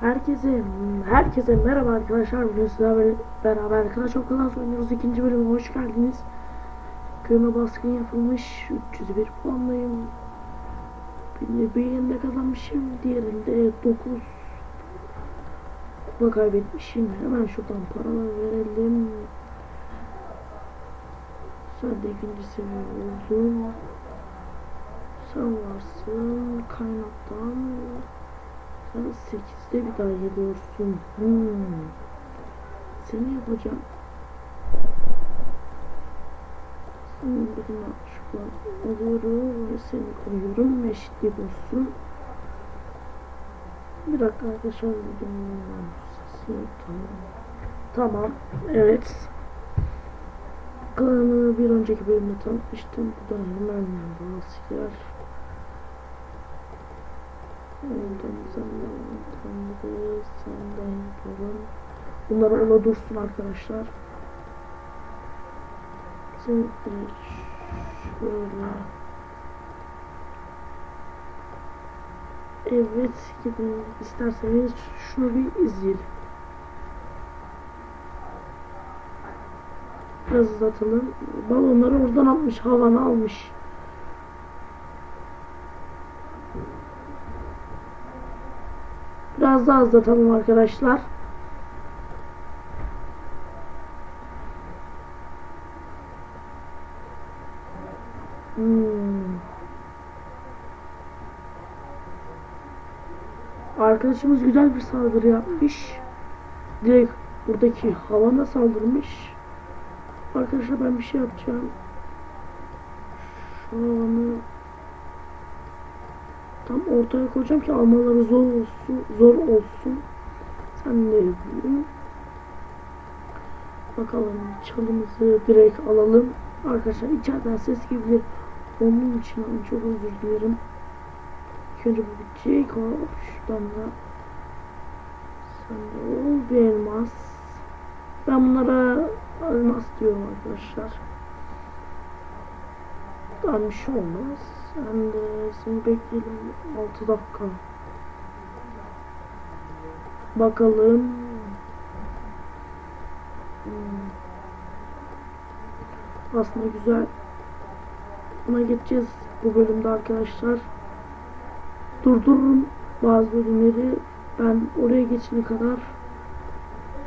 Herkese herkese merhaba arkadaşlar. Bugün sizlerle beraber arkadaş okuldan oynuyoruz. ikinci bölüme hoş geldiniz. Köyüme baskın yapılmış. 301 puandayım. Bir, birinde kazanmışım. Diğerinde 9 kupa kaybetmişim. Hemen şuradan paralar verelim. De ikinci seviye oldun. Sen varsın kaynaktan. Sen 8'de bir daha geliyorsun. Hmm. Seni yapacağım. Senin birine şuradan alıyorum ve seni koyuyorum. Eşitlik olsun. Bir dakika arkadaşlar. Sesini tamam. Tamam. Evet. Klanı bir önceki bölümde tanıtmıştım. Bu da hemen asker. Ondan senden tanrı senden yapalım. Bunlar ola dursun arkadaşlar. Şimdi şöyle. Evet gidin isterseniz şunu bir izleyelim. Biraz uzatalım. Balonları oradan atmış, havanı almış. Biraz daha uzatalım arkadaşlar. Hmm. Arkadaşımız güzel bir saldırı yapmış. Direkt buradaki havana saldırmış. Arkadaşlar ben bir şey yapacağım. Şu havanı tam ortaya koyacağım ki almaları zor olsun. Zor olsun. Sen de yapayım. Bakalım çalımızı direkt alalım. Arkadaşlar içeriden ses gelebilir. Onun için ben çok özür dilerim. İlk bu bitecek. Hop şuradan da sen de ol bir elmas. Ben bunlara elmas diyorum arkadaşlar. Daha bir şey olmaz. Sen de seni bekleyelim 6 dakika. Bakalım. Hmm. Aslında güzel. Buna geçeceğiz bu bölümde arkadaşlar. Durdururum bazı bölümleri. Ben oraya geçene kadar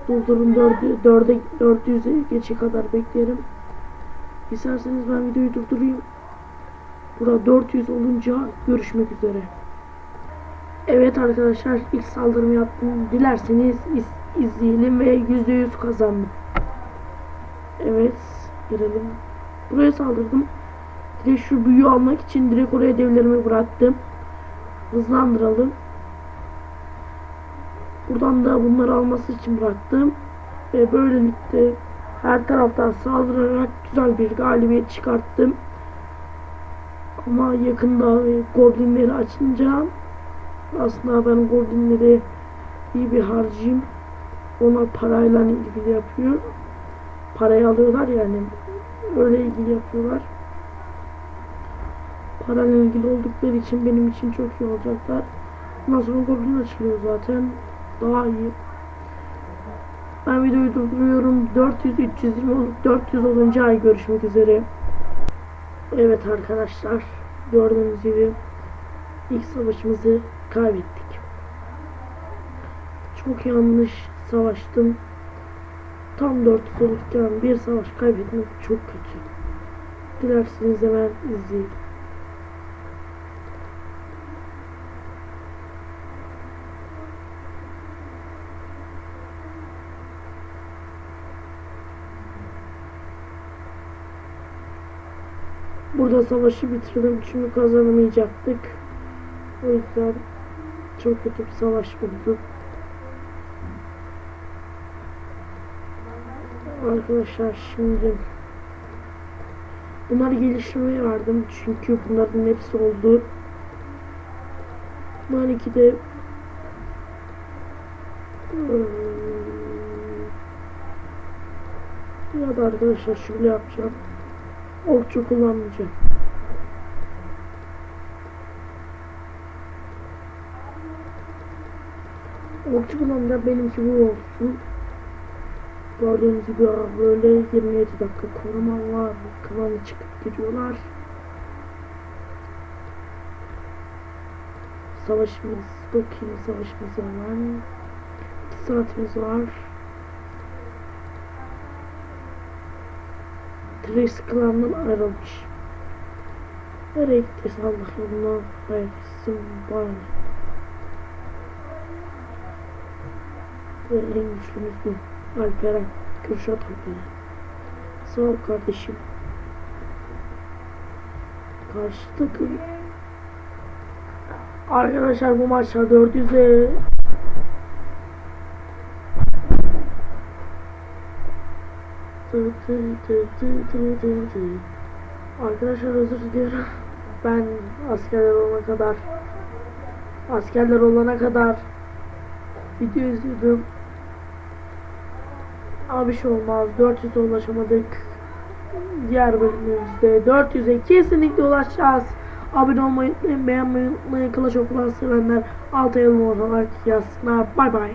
durdururum 4'e 4'e 400'e geçe kadar beklerim. İsterseniz ben videoyu durdurayım. Burada 400 olunca görüşmek üzere. Evet arkadaşlar ilk saldırımı yaptım. Dilerseniz iz, izleyelim ve %100 kazandım. Evet girelim. Buraya saldırdım. Direkt şu büyüyü almak için direkt oraya devlerimi bıraktım. Hızlandıralım. Buradan da bunları alması için bıraktım. Ve böylelikle her taraftan saldırarak güzel bir galibiyet çıkarttım. Ama yakında goblinleri açınca aslında ben goblinleri iyi bir harcayayım. Ona parayla ilgili yapıyor. Parayı alıyorlar yani. Öyle ilgili yapıyorlar. Parayla ilgili oldukları için benim için çok iyi olacaklar. Ondan sonra goblin açılıyor zaten. Daha iyi. Ben videoyu durduruyorum. 400 320 olup 400 olunca ay görüşmek üzere. Evet arkadaşlar gördüğünüz gibi ilk savaşımızı kaybettik. Çok yanlış savaştım. Tam 400 olurken bir savaş kaybetmek çok kötü. Dilerseniz hemen izleyin. Burada savaşı bitirdim çünkü kazanamayacaktık. O yüzden çok kötü bir savaş oldu. Arkadaşlar şimdi bunları geliştirmeye verdim çünkü bunların hepsi oldu. Belki de ya da arkadaşlar şöyle yapacağım. Okçu kullanmayacağım. Okçu bulanında benimki bu olsun. Gördüğünüz gibi böyle 27 dakika koruma var. Klanı çıkıp gidiyorlar. Savaşımız, bakayım savaşımız hemen. 2 saatimiz var. Trace klanından ayrılmış. Nereye gittiyse Allah yoluna hayırlısı var. Ve en güçlümüz bu. Alperen. Kürşat Alperen. Sağ ol kardeşim. Karşı takım. Arkadaşlar bu maçta 400'e Arkadaşlar özür diliyorum. Ben askerler olana kadar askerler olana kadar video izliyordum. Ama şey olmaz. 400'e ulaşamadık. Diğer bölümümüzde 400'e kesinlikle ulaşacağız. Abone olmayı unutmayın, beğenmeyi unutmayın. Of Clans sevenler alta yorum olarak yazsınlar. Bay bay.